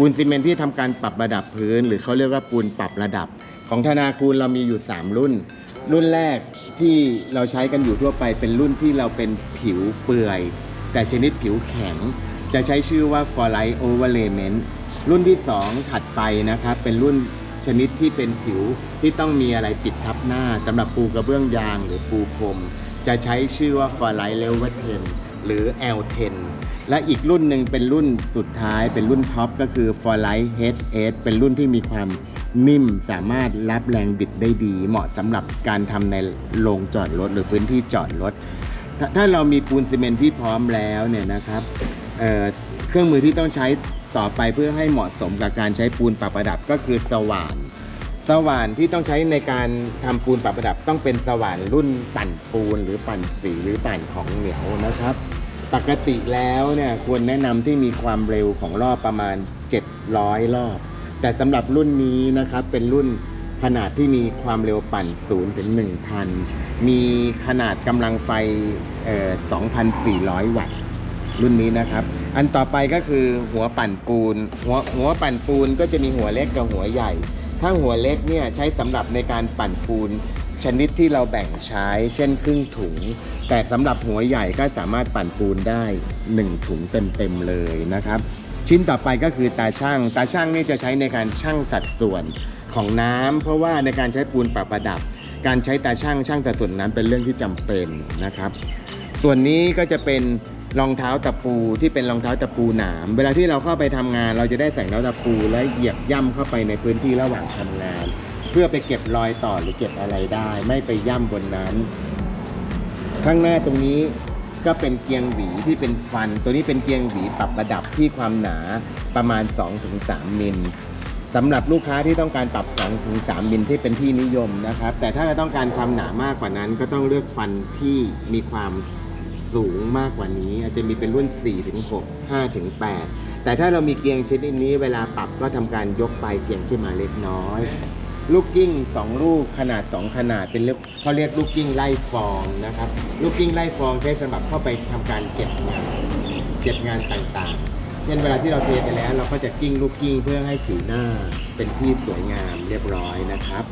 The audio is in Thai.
ปูนซีเมนต์ที่ทำการปรับระดับพื้น หรือเขาเรียกว่าปูนปรับระดับ ของธนาคูลเรามีอยู่ 3 รุ่น รุ่นแรกที่เราใช้กันอยู่ทั่วไปเป็นรุ่นที่เราเป็นผิวเปื่อย แต่ชนิดผิวแข็ง จะใช้ชื่อว่า for light overlayment รุ่นที่ 2 ถัดไปนะครับเป็นรุ่นชนิดที่เป็นผิวที่ต้องมีอะไรปิดทับหน้าสำหรับปูกระเบื้องยางหรือปูพรมจะใช้ชื่อว่า for light level 10 หรือ L10 และอีกรุ่นหนึ่งเป็นรุ่นสุดท้ายเป็นรุ่นท็อปก็คือ for light HS เป็นรุ่นที่มีความนิ่มสามารถรับแรงบิดได้ดี เหมาะสำหรับการทำในโรงจอดรถหรือพื้นที่จอดรถถ้าถ้าเรามีปูนซีเมนต์ที่พร้อมแล้วเนี่ยนะครับเเครื่องมือที่ต้องใช้ต่อไปเพื่อให้เหมาะสมกับการใช้ปูนปรับประดับก็คือสว่าน สว่านที่ต้องใช้ในการทำปูนปรับประดับต้องเป็นสว่านรุ่นปั่นปูน หรือปั่นสีหรือปั่นของเหนียวนะครับ ปกติแล้วเนี่ยควรแนะนำที่มีความเร็วของรอบประมาณ 700 รอบ แต่สำหรับรุ่นนี้นะครับเป็นรุ่นขนาดที่มีความเร็วปั่น0ถึง1,000 มีขนาดกำลังไฟเอ่อ2,400 วัตต์ รุ่นนี้นะครับ อันต่อไปก็คือหัวปั่นปูน หัวหัวปั่นปูนก็จะมีหัวเล็กกับหัวใหญ่ ถ้าหัวเล็กเนี่ยใช้สำหรับในการปั่นปูนชนิดที่เราแบ่งใช้ เช่นครึ่งถุง แต่สำหรับหัวใหญ่ก็สามารถปั่นปูนได้ 1 ถุงเต็มๆเลยนะครับ ชิ้นต่อไปก็คือตาช่าง ตาช่างนี่จะใช้ในการชั่งสัดส่วนของน้ำเพราะว่าในการใช้ปูนปรับประดับ การใช้ตาช่างช่างสัดส่วนน้ำเป็นเรื่องที่จำเป็นนะครับ ส่วนนี้ก็จะเป็น รองเท้าตะปูที่เป็นรองเท้าตะปูหนาม เวลาที่เราเข้าไปทำงาน เราจะได้ใส่รองเท้าตะปูและเหยียบย่ำเข้าไปในพื้นที่ระหว่างทำงาน เพื่อไปเก็บรอยต่อหรือเก็บอะไรได้ ไม่ไปย่ำบนนั้น ข้างหน้าตรงนี้ก็เป็นเกียงหวีที่เป็นฟัน ตัวนี้เป็นเกียงหวีปรับระดับที่ความหนาประมาณ 2-3มิลสำหรับลูกค้าที่ต้องการปรับ2-3มิลที่เป็นที่นิยมนะครับ แต่ถ้าเราต้องการความหนามากกว่านั้นก็ต้องเลือกฟันที่มีความ สูงมากกว่านี้ อาจจะมีเป็นรุ่น4-6 5-8แต่ถ้าเรามีเกียงชนิดนี้เวลาปรับก็ทำการยกปลายเกียงขึ้นมาเล็กน้อย ลูกกิ้งสองลูกขนาด 2 ขนาดเป็นเรียกเขาเรียกลูกกิ้งไล่ฟองนะครับ ลูกกิ้งไล่ฟองใช้สำหรับเข้าไปทำการเก็บงานเก็บงานต่างๆ เช่นเวลาที่เราเทไปแล้ว เราก็จะกิ้งลูกกิ้งเพื่อให้ผิวหน้าเป็นที่สวยงามเรียบร้อยนะครับ